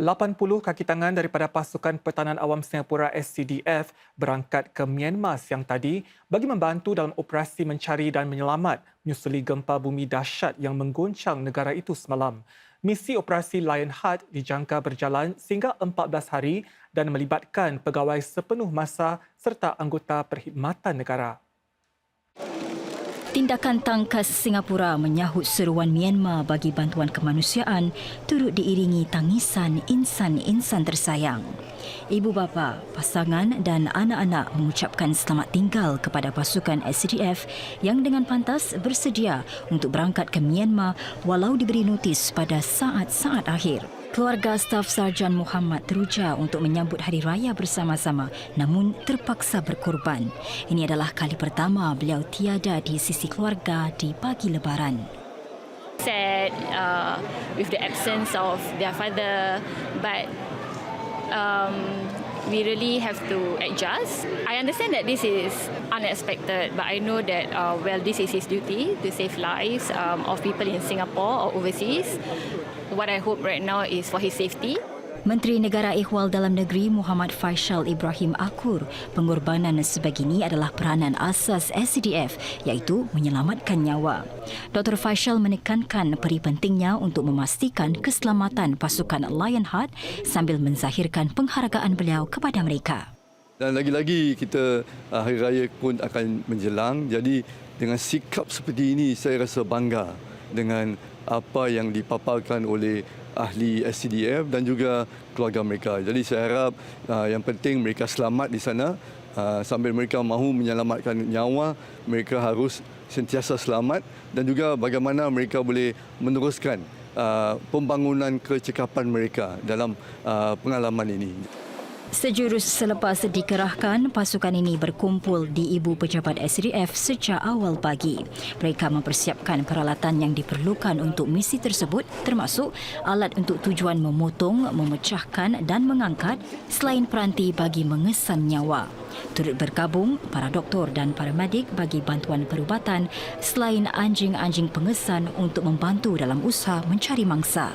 80 kaki tangan daripada pasukan pertahanan awam Singapura SCDF berangkat ke Myanmar siang tadi bagi membantu dalam operasi mencari dan menyelamat menyusuli gempa bumi dahsyat yang mengguncang negara itu semalam. Misi operasi Lionheart dijangka berjalan sehingga 14 hari dan melibatkan pegawai sepenuh masa serta anggota perkhidmatan negara. Tindakan tangkas Singapura menyahut seruan Myanmar bagi bantuan kemanusiaan turut diiringi tangisan insan-insan tersayang. Ibu bapa, pasangan dan anak-anak mengucapkan selamat tinggal kepada pasukan SDF yang dengan pantas bersedia untuk berangkat ke Myanmar walau diberi notis pada saat-saat akhir. Keluarga staf Sarjan Muhammad teruja untuk menyambut hari raya bersama-sama namun terpaksa berkorban. Ini adalah kali pertama beliau tiada di sisi keluarga di pagi lebaran. sad uh, with the absence of their father, but um, we really have to adjust. I understand that this is unexpected, but I know that uh, well, this is his duty to save lives um, of people in Singapore or overseas. What I hope right now is for his safety. Menteri Negara Ihwal Dalam Negeri Muhammad Faisal Ibrahim Akur, pengorbanan sebegini adalah peranan asas SCDF iaitu menyelamatkan nyawa. Dr. Faisal menekankan peri pentingnya untuk memastikan keselamatan pasukan Lionheart sambil menzahirkan penghargaan beliau kepada mereka. Dan lagi-lagi kita uh, hari raya pun akan menjelang. Jadi dengan sikap seperti ini saya rasa bangga dengan apa yang dipaparkan oleh ahli SCDF dan juga keluarga mereka. Jadi saya harap uh, yang penting mereka selamat di sana. Uh, sambil mereka mahu menyelamatkan nyawa, mereka harus sentiasa selamat dan juga bagaimana mereka boleh meneruskan uh, pembangunan kecekapan mereka dalam uh, pengalaman ini. Sejurus selepas dikerahkan, pasukan ini berkumpul di Ibu Pejabat SDF sejak awal pagi. Mereka mempersiapkan peralatan yang diperlukan untuk misi tersebut termasuk alat untuk tujuan memotong, memecahkan dan mengangkat selain peranti bagi mengesan nyawa. Turut bergabung para doktor dan para medik bagi bantuan perubatan selain anjing-anjing pengesan untuk membantu dalam usaha mencari mangsa.